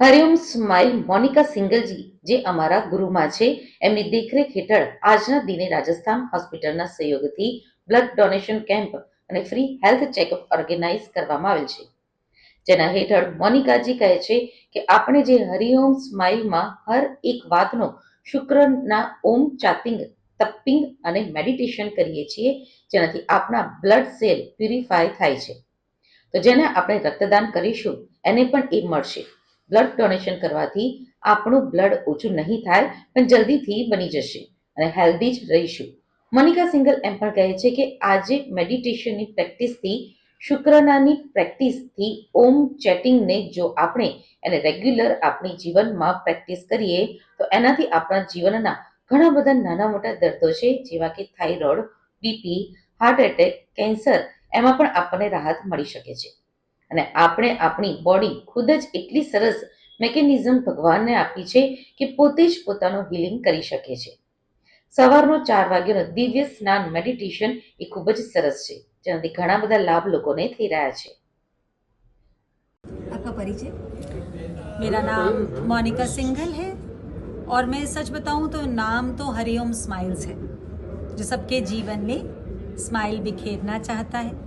Hariom smile Monica સિંગલજી, જે અમારા ગુરુમાં છે, એમની દેખરેખ હેઠળ આજના દિને રાજસ્થાન હોસ્પિટલના સહયોગથી બ્લડ ડોનેશન કેમ્પ અને ફ્રી હેલ્થ ચેકઅપ ઓર્ગેનાઇઝ કરવામાં આવેલ છે. જેના હેઠળ મોનિકાજી કહે છે કે આપણે જે હરિઓમ સ્માઇલમાં હર એક વાતનો શુક્રના ઓમ ચાતિંગ, તપ્પિંગ અને મેડિટેશન કરીએ છીએ, જેનાથી આપણા બ્લડ સેલ પ્યુરિફાય થાય છે. તો જેને આપણે રક્તદાન કરીશું, એને પણ એ મળશે. બ્લડ ડોનેશન કરવાથી આપણું બ્લડ ઓછું નહીં થાય, પણ જલ્દીથી બની જશે અને હેલ્ધી જ રહીશું. મનિકા સિંગલ એમ પણ કહે છે કે આજે મેડિટેશનની પ્રેક્ટિસથી શુક્રનાની પ્રેક્ટિસથી ઓમ ચેટિંગને જો આપણે એને રેગ્યુલર આપણી જીવનમાં પ્રેક્ટિસ કરીએ, તો એનાથી આપણા જીવનના ઘણા બધા નાના મોટા દર્દો છે, જેવા કે thyroid BP heart attack cancer એમાં પણ આપણને રાહત મળી શકે છે. અને આપણે આપણી બોડી ખુદ જ એટલી સરસ મેકેનિઝમ ભગવાનને આપી છે કે પોતે જ પોતાનું હિલિંગ કરી શકે છે સવારનો ચાર વાગ્યાનો દિવ્ય સ્નાન મેડિટેશન એ ખૂબ જ સરસ છે જેનાથી ઘણા બધા લાભ લોકોને થઈ રહ્યા છે आपका परिचय मेरा नाम मोनिका सिंघल है और मैं सच बताऊं तो नाम तो हरिओम स्माइल्स है जो सबके जीवन में स्माइल बिखेरना चाहता है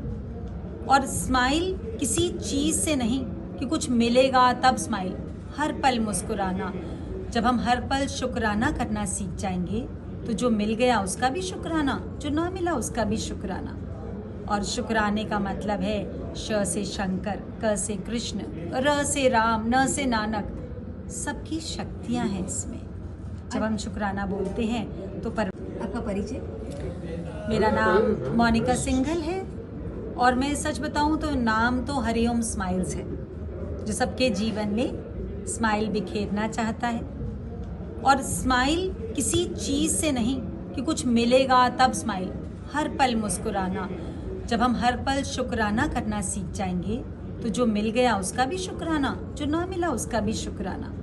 और स्माइल किसी चीज़ से नहीं कि कुछ मिलेगा तब स्माइल हर पल मुस्कुराना। जब हम हर पल शुक्राना करना सीख जाएँगे तो जो मिल गया उसका भी शुक्राना, जो ना मिला उसका भी शुक्राना। और शुक्राने का मतलब है श से शंकर, क से कृष्ण, र से राम, न से नानक। सबकी शक्तियाँ हैं इसमें। जब हम शुक्राना बोलते हैं तो पर आपका परिचय? मेरा नाम मोनिका सिंघल है। और मैं सच बताऊँ तो नाम तो हरिओम स्माइल्स है, जो सबके जीवन में स्माइल बिखेरना चाहता है। और स्माइल किसी चीज़ से नहीं कि कुछ मिलेगा तब स्माइल, हर पल मुस्कुराना। जब हम हर पल शुक्राना करना सीख जाएँगे तो जो मिल गया उसका भी शुक्राना, जो ना मिला उसका भी शुक्राना।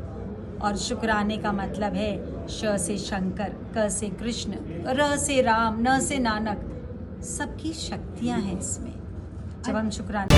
और शुक्राने का मतलब है श से शंकर, क से कृष्ण, र से राम, न से नानक, सबकी शक्तियाँ हैं इसमें। જવાન શુક્રાન